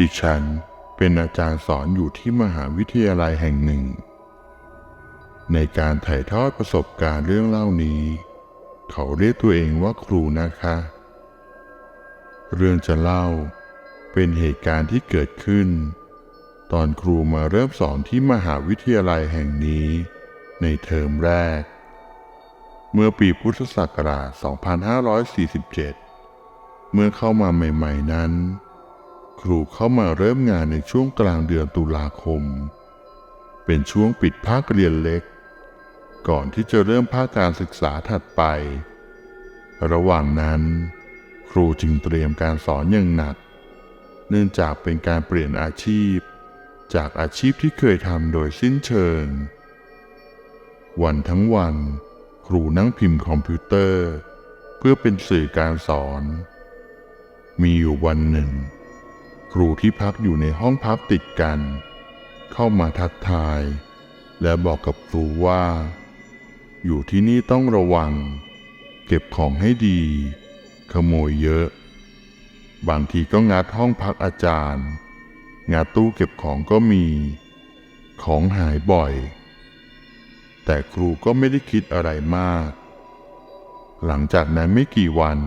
ดิฉันเป็นอาจารย์สอนอยู่ที่มหาวิทยาลัยแห่งหนึ่ง ในการถ่ายทอดประสบการณ์เรื่องเล่านี้ เขาเรียกตัวเองว่าครูนะคะ เรื่องจะเล่าเป็นเหตุการณ์ที่เกิดขึ้น ตอนครูมาเริ่มสอนที่มหาวิทยาลัยแห่งนี้ ในเทอมแรก เมื่อปีพุทธศักราช 2547 เมื่อเข้ามาใหม่ ๆ นั้น ครูเข้ามาเริ่มงานในช่วงกลางเดือนตุลาคม เป็นช่วงปิดภาคเรียนเล็ก ก่อนที่จะเริ่มภาคการศึกษาถัดไป ระหว่างนั้น ครูจึงเตรียมการสอนอย่างหนัก เนื่องจากเป็นการเปลี่ยนอาชีพ จากอาชีพที่เคยทำโดยสิ้นเชิง วันทั้งวัน ครูนั่งพิมพ์คอมพิวเตอร์ เพื่อเป็นสื่อการสอน มีอยู่วันหนึ่ง รูที่พักอยู่ในห้องพักติดกัน เข้ามาทักทาย และบอกกับครูว่า อยู่ที่นี่ต้องระวัง เก็บของให้ดี ขโมยเยอะ บางทีก็งัดห้องพักอาจารย์ งัดตู้เก็บของก็มี ของหายบ่อย แต่ครูก็ไม่ได้คิดอะไรมาก หลังจากนั้นไม่กี่วัน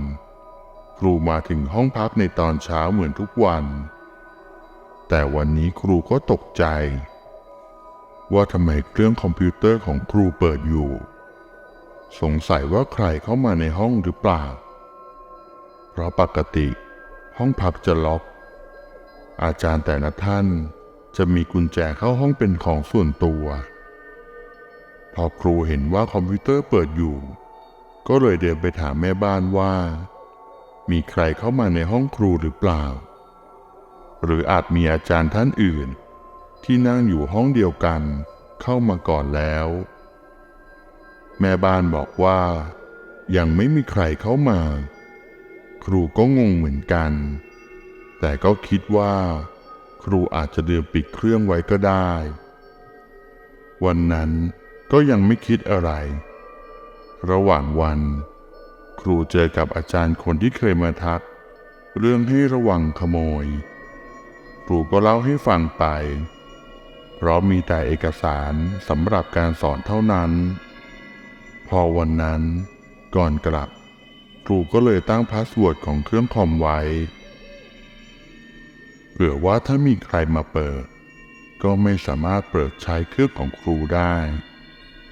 ครูมาถึงห้องพักในตอนเช้าเหมือนทุกวัน แต่วันนี้ครูก็ตกใจ ว่าทำไมเครื่องคอมพิวเตอร์ของครูเปิดอยู่ สงสัยว่าใครเข้ามาในห้องหรือเปล่า เพราะปกติห้องพักจะล็อก อาจารย์แต่ละท่านจะมีกุญแจเข้าห้องเป็นของส่วนตัว พอครูเห็นว่าคอมพิวเตอร์เปิดอยู่ ก็เลยเดินไปถามแม่บ้านว่า มีใครเข้ามาในห้องครูหรือเปล่า หรืออาจมีอาจารย์ท่านอื่น ที่นั่งอยู่ห้องเดียวกันเข้ามาก่อนแล้ว แม่บ้านบอกว่า ยังไม่มีใครเข้ามา ครูก็งงเหมือนกัน แต่ก็คิดว่า ครูอาจจะลืมปิดเครื่องไว้ก็ได้ วันนั้นก็ยังไม่คิดอะไร ระหว่างวัน ครูเจอกับอาจารย์คนที่เคยมาทัก เรื่องให้ระวังขโมย ครูก็เล่าให้ฟังไป เพราะมีแต่เอกสารสำหรับการสอนเท่านั้น พอวันนั้นก่อนกลับครูก็เลยตั้งพาสเวิร์ดของเครื่องคอมไว้เผื่อว่าถ้ามีใครมาเปิด ก็ไม่สามารถเปิดใช้เครื่องของครูได้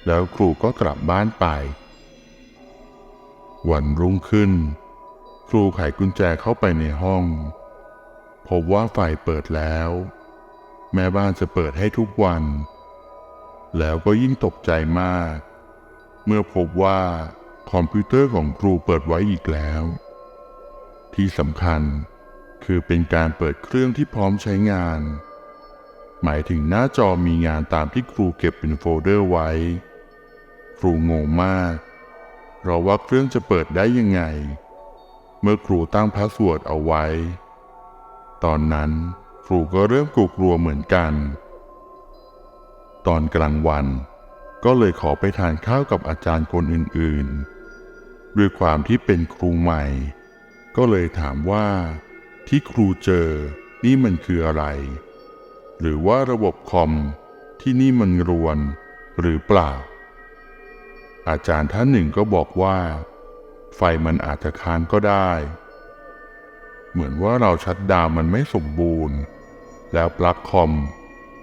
แล้วครูก็กลับบ้านไป วันรุ่งขึ้น ครูไขกุญแจเข้าไปในห้อง พบว่าไฟเปิดแล้ว แม่บ้านจะเปิดให้ทุกวัน แล้วก็ยิ่งตกใจมาก เมื่อพบว่าคอมพิวเตอร์ของครูเปิดไว้อีกแล้ว ที่สำคัญคือเป็นการเปิดเครื่องที่พร้อมใช้งาน หมายถึงหน้าจอมีงานตามที่ครูเก็บเป็นโฟลเดอร์ไว้ ครูงงมากเพราะว่าเครื่องจะเปิดได้ยังไง เมื่อครูตั้งพาสเวิร์ดเอาไว้ ตอนนั้นครูก็เริ่มกลัวเหมือนกัน ตอนกลางวัน ก็เลยขอไปทานข้าวกับอาจารย์คนอื่นๆ ด้วยความที่เป็นครูใหม่ ก็เลยถามว่า ที่ครูเจอนี่มันคืออะไร หรือว่าระบบคอมที่นี่มันรวนหรือเปล่า อาจารย์ท่านหนึ่งก็บอกว่า ไฟมันอาจจะค้างก็ได้ เหมือนว่าเราชัดดาวมันไม่สมบูรณ์ แล้วปลั๊กคอม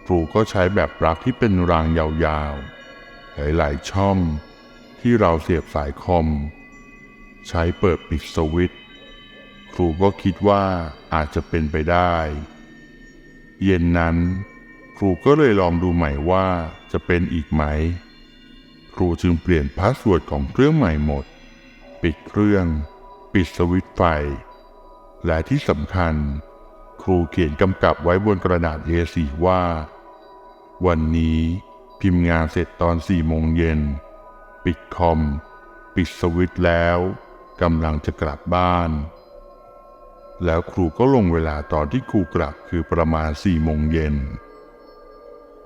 ครูก็ใช้แบบปลั๊กที่เป็นรางยาวๆ หลายๆ ช่องที่เราเสียบสายคอม ใช้เปิดปิดสวิตช์ครูก็คิดว่าอาจจะเป็นไปได้ เย็นนั้นครูก็เลยลองดูใหม่ว่าจะเป็นอีกไหม ครูจึงเปลี่ยนพาสเวิร์ดของเครื่องใหม่หมด ปิดเครื่อง ปิดสวิตช์ไฟ และที่สำคัญ ครูเขียนกำกับไว้บนกระดาษ A4 ว่า วันนี้พิมพ์งานเสร็จตอนสี่โมงเย็น ปิดคอม ปิดสวิตช์แล้วกำลังจะกลับบ้าน แล้วครูก็ลงเวลาตอนที่ครูกลับคือประมาณสี่โมงเย็น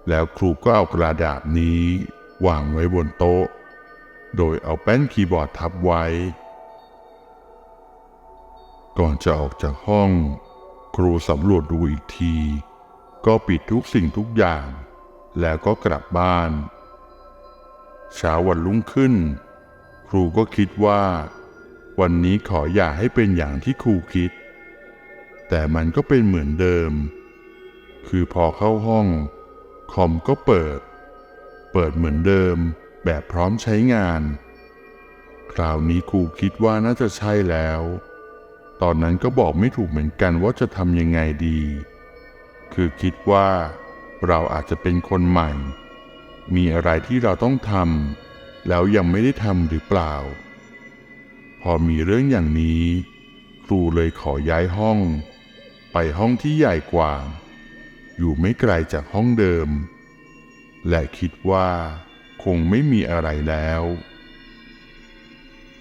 แล้วครูก็เอากระดาษนี้วางไว้บนโต๊ะ โดยเอาแป้นคีย์บอร์ดทับไว้ ก่อนจะออกจากห้อง ครูสำรวจดูอีกที ก็ปิดทุกสิ่งทุกอย่าง แล้วก็กลับบ้าน เช้าวันรุ่งขึ้น ครูก็คิดว่า วันนี้ขออย่าให้เป็นอย่างที่ครูคิด แต่มันก็เป็นเหมือนเดิม คือพอเข้าห้อง คอมก็เปิด เปิดเหมือนเดิมแบบพร้อมใช้งาน คราวนี้ครูคิดว่าน่าจะใช่แล้ว ตอนนั้นก็บอกไม่ถูกเหมือนกันว่าจะทำยังไงดี คือคิดว่าเราอาจจะเป็นคนใหม่ มีอะไรที่เราต้องทำแล้วยังไม่ได้ทำหรือเปล่า พอมีเรื่องอย่างนี้ ครูเลยขอย้ายห้อง ไปห้องที่ใหญ่กว่า อยู่ไม่ไกลจากห้องเดิม และคิดว่าคงไม่มีอะไรแล้ว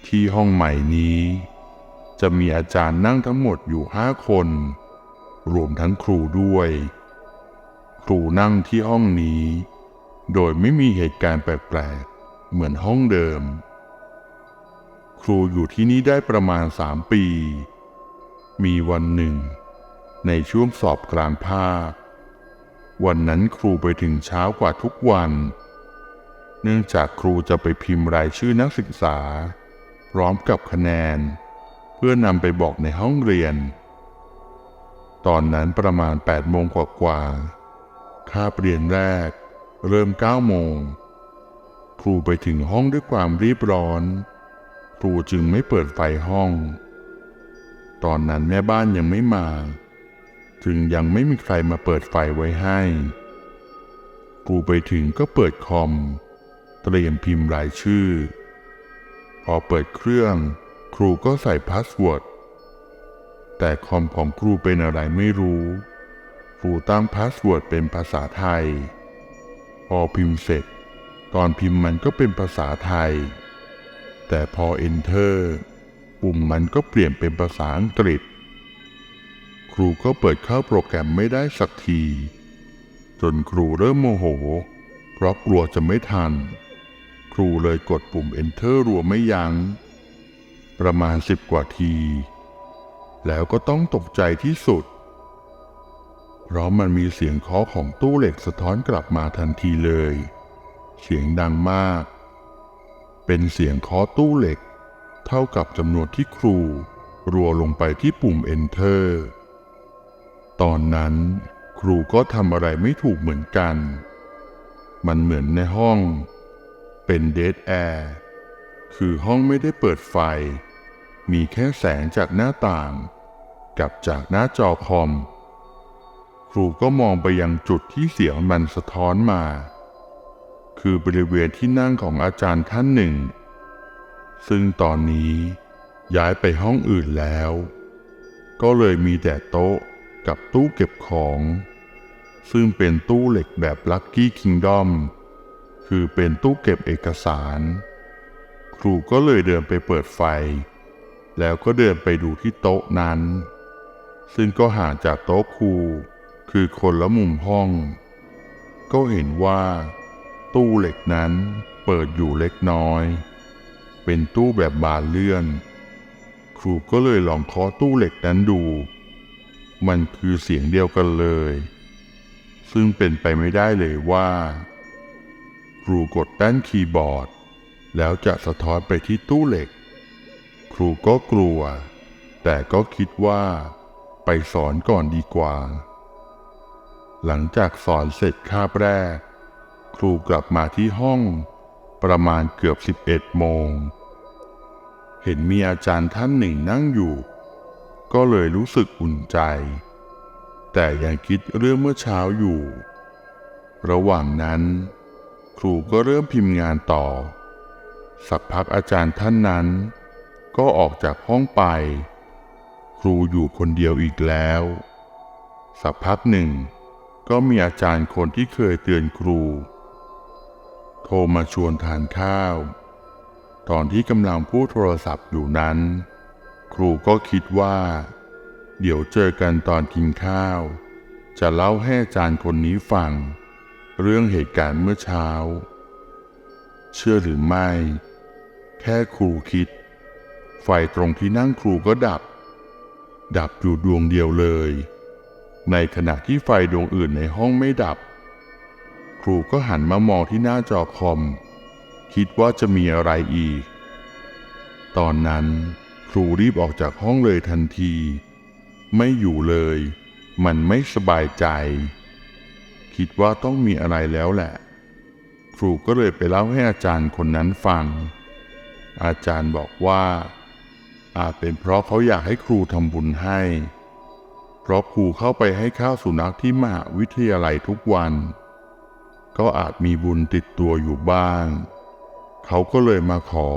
ที่ห้องใหม่นี้ จะมีอาจารย์นั่งทั้งหมดอยู่ห้าคน รวมทั้งครูด้วย ครูนั่งที่ห้องนี้ โดยไม่มีเหตุการณ์แปลกๆ เหมือนห้องเดิม ครูอยู่ที่นี่ได้ประมาณสามปี มีวันหนึ่ง ในช่วงสอบกลางภาค วันนั้นครูไปถึงเช้ากว่าทุกวัน เนื่องจากครูจะไปพิมพ์รายชื่อนักศึกษา พร้อมกับคะแนน เพื่อนำไปบอกในห้องเรียน ตอนนั้นประมาณ8โมงกว่าๆคาบเรียนแรก เริ่ม9โมง ครูไปถึงห้องด้วยความรีบร้อน ครูจึงไม่เปิดไฟห้อง ตอนนั้นแม่บ้านยังไม่มา จึงยังไม่มีใครมาเปิดไฟไว้ให้ ครูไปถึงก็เปิดคอม เตรียมพิมพ์รายชื่อ พอเปิดเครื่อง รูก็ใส่พาสเวิร์ด แต่คอมของครูเป็นอะไรไม่รู้ ครูตั้งพาสเวิร์ดเป็นภาษาไทย พอพิมพ์เสร็จ ตอนพิมพ์มันก็เป็นภาษาไทย แต่พอ Enter ปุ่มมันก็เปลี่ยนเป็นภาษาอังกฤษ ครูก็เปิดเข้าโปรแกรมไม่ได้สักที จนครูเริ่มโมโห เพราะกลัวจะไม่ทัน ครูเลยกดปุ่ม Enter รัวไม่ยัง้ง ประมาณสิบกว่าที แล้วก็ต้องตกใจที่สุด เพราะมันมีเสียงเคาะของตู้เหล็กสะท้อนกลับมาทันทีเลย เสียงดังมาก เป็นเสียงเคาะตู้เหล็ก เท่ากับจำนวนที่ครู รัวลงไปที่ปุ่ม Enter ตอนนั้นครูก็ทำอะไรไม่ถูกเหมือนกัน มันเหมือนในห้อง เป็นเด a แอร์ คือห้องไม่ได้เปิดไฟ มีแค่แสงจากหน้าต่าง กับจากหน้าจอคอม ครูก็มองไปยังจุดที่เสียงมันสะท้อนมา คือบริเวณที่นั่งของอาจารย์ท่านหนึ่ง ซึ่งตอนนี้ย้ายไปห้องอื่นแล้ว ก็เลยมีแต่โต๊ะกับตู้เก็บของ ซึ่งเป็นตู้เหล็กแบบลั c กี้คิงดอมคือเป็นตู้เก็บเอกสาร ครูก็เลยเดินไปเปิดไฟ แล้วก็เดินไปดูที่โต๊ะนั้น ซึ่งก็ห่างจากโต๊ะครูคือคนละมุมห้อง ก็เห็นว่า ตู้เหล็กนั้นเปิดอยู่เล็กน้อย เป็นตู้แบบบานเลื่อน ครูก็เลยลองเคาะตู้เหล็กนั้นดู มันคือเสียงเดียวกันเลย ซึ่งเป็นไปไม่ได้เลยว่า ครูกดด้านคีย์บอร์ด แล้วจะสะท้อนไปที่ตู้เหล็ก รูก็กลัว แต่ก็คิดว่า ไปสอนก่อนดีกว่า หลังจากสอนเสร็จคาบแรก ครูกลับมาที่ห้องประมาณเกือบ 11 โมง เห็นมีอาจารย์ท่านหนึ่งนั่งอยู่ ก็เลยรู้สึกอุ่นใจ แต่ยังคิดเรื่องเมื่อเช้าอยู่ ระหว่างนั้น ครูก็เริ่มพิมพ์งานต่อ สักพักอาจารย์ท่านนั้น ก็ออกจากห้องไป ครูอยู่คนเดียวอีกแล้ว สักพักหนึ่ง ก็มีอาจารย์คนที่เคยเตือนครู โทรมาชวนทานข้าว ตอนที่กำลังพูดโทรศัพท์อยู่นั้น ครูก็คิดว่า เดี๋ยวเจอกันตอนกินข้าว จะเล่าให้อาจารย์คนนี้ฟัง เรื่องเหตุการณ์เมื่อเช้า เชื่อหรือไม่ แค่ครูคิด ไฟตรงที่นั่งครูก็ดับ ดับอยู่ดวงเดียวเลย ในขณะที่ไฟดวงอื่นในห้องไม่ดับ ครูก็หันมามองที่หน้าจอคอม คิดว่าจะมีอะไรอีก ตอนนั้นครูรีบออกจากห้องเลยทันที ไม่อยู่เลย มันไม่สบายใจ คิดว่าต้องมีอะไรแล้วแหละ ครูก็เลยไปเล่าให้อาจารย์คนนั้นฟัง อาจารย์บอกว่า อาจเป็นเพราะเขาอยากให้ครูทำบุญให้ เพราะครูเข้าไปให้ข้าวสุนัขที่มหาวิทยาลัยทุกวัน ก็อาจมีบุญติดตัวอยู่บ้าง เขาก็เลยมาขอ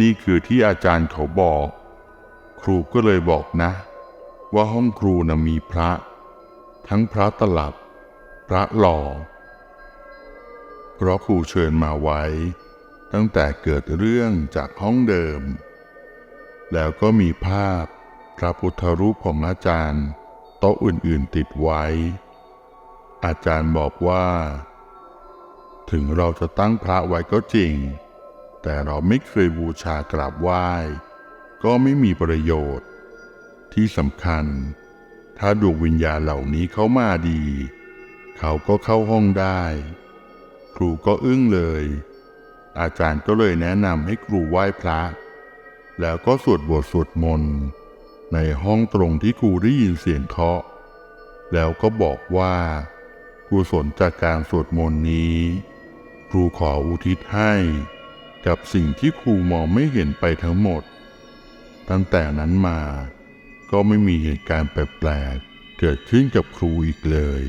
นี่คือที่อาจารย์เขาบอก ครูก็เลยบอกนะ ว่าห้องครูนะมีพระ ทั้งพระตลับ พระหล่อเพราะครูเชิญมาไว้ ตั้งแต่เกิดเรื่องจากห้องเดิม แล้วก็มีภาพพระพุทธรูปของอาจารย์ โต๊ะอื่นๆติดไว้ อาจารย์บอกว่า ถึงเราจะตั้งพระไว้ก็จริง แต่เราไม่เคยบูชากราบไหว้ ก็ไม่มีประโยชน์ ที่สำคัญ ถ้าดวงวิญญาณเหล่านี้เข้ามาดี เขาก็เข้าห้องได้ ครูก็อึ้งเลย อาจารย์ก็เลยแนะนำให้ครูไหว้พระ แล้วก็สวดบทสวดมนต์ในห้องตรงที่ครูได้ยินเสียงเคาะ แล้วก็บอกว่ากุศลจากการสวดมนต์นี้ ครูขออุทิศให้ กับสิ่งที่ครูมองไม่เห็นไปทั้งหมด ตั้งแต่นั้นมา ก็ไม่มีเหตุการณ์แปลกๆเกิดขึ้นกับครูอีกเลย